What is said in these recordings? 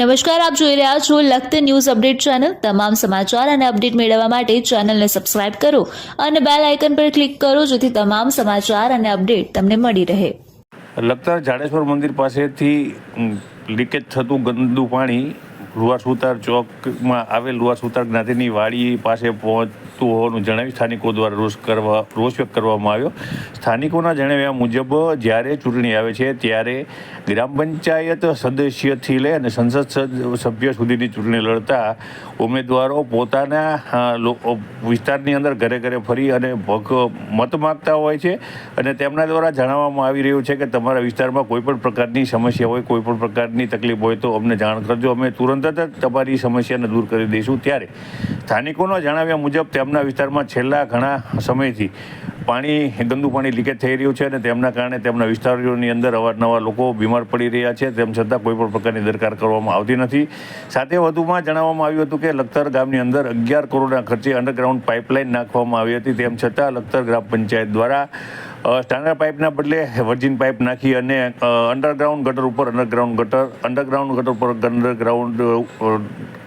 નમસ્કાર, આપ જોઈ રહ્યા છો લખત ન્યૂઝ અપડેટ ચેનલ. તમામ સમાચાર અને અપડેટ મેળવવા માટે ચેનલને સબસ્ક્રાઇબ કરો અને બેલ આઇકન પર ક્લિક કરો જેથી તમામ સમાચાર અને અપડેટ તમને મળી રહે. લખતર જાડેશ્વર મંદિર પાસેથી લીકેજ થતું ગંદુ પાણી સુતાર ચોકમાં આવેલ સુતાર જ્ઞાતિની વાડી પાસે પહોંચતું હોવાનું જણાવી સ્થાનિકો દ્વારા રોષ કરવા, રોષ વ્યક્ત કરવામાં આવ્યો. સ્થાનિકોના જણાવ્યા મુજબ, જ્યારે ચૂંટણી આવે છે, ત્યારે ગ્રામ પંચાયત સદસ્યથી લઈ અને સંસદ સદ- સભ્ય સુધીની ચૂંટણી લડતા ઉમેદવારો પોતાના વિસ્તારની અંદર ઘરે ઘરે ફરી અને ભગ, મત માગતા હોય છે અને તેમના દ્વારા જણાવવામાં આવી રહ્યું છે કે તમારા વિસ્તારમાં કોઈપણ પ્રકારની સમસ્યા હોય કોઈપણ પ્રકારની તકલીફ હોય તો અમને જાણ કરજો. અમે તુરંત જ તમારી સમસ્યાને દૂર કરી દઈશું ત્યારે. સ્થાનિકોના જણાવ્યા મુજબ, તેમના વિસ્તારમાં છેલ્લા ઘણા સમયથી પાણી, ગંદુ પાણી લીકેજ થઈ રહ્યું છે અને તેમના કારણે તેમના વિસ્તારોની અંદર અવારનવાર લોકો બીમાર પડી રહ્યા છે. તેમ છતાં કોઈ પણ પ્રકારની દરકાર કરવામાં આવતી નથી. સાથે વધુમાં જણાવવામાં આવ્યું હતું કે લખતર ગામની અંદર અગિયાર કરોડના ખર્ચે અંડરગ્રાઉન્ડ પાઇપલાઇન નાખવામાં આવી હતી. તેમ છતાં લખતર ગ્રામ પંચાયત દ્વારા સ્ટાન્ડર્ડ પાઇપના બદલે વર્જિન પાઇપ નાખી અને અંડરગ્રાઉન્ડ ગટર ઉપર અંડરગ્રાઉન્ડ ગટર અંડરગ્રાઉન્ડ ગટર ઉપર અંડરગ્રાઉન્ડ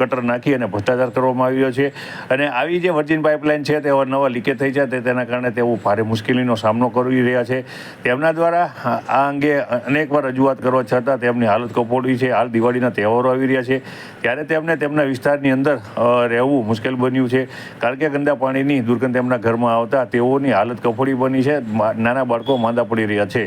ગટર નાખી અને ભ્રષ્ટાચાર કરવામાં આવ્યો છે. અને આવી જે વર્જિન પાઇપલાઇન છે તે નવા લીકેજ થઈ તે તેના કારણે તેઓ ભારે મુશ્કેલીનો સામનો કરી રહ્યા છે. તેમના દ્વારા આ અંગે અનેકવાર રજૂઆત કરવા છતાં તેમની હાલત કપોડી છે. હાલ દિવાળીના તહેવારો આવી રહ્યા છે. ત્યારે તેમને તેમના વિસ્તારની અંદર રહેવું મુશ્કેલ બન્યું છે. કારણ કે ગંદા પાણીની દુર્ગંધ તેમના ઘરમાં આવતા તેઓની હાલત કફોડી બની છે. નાના બાળકો માંદા પડી રહ્યા છે.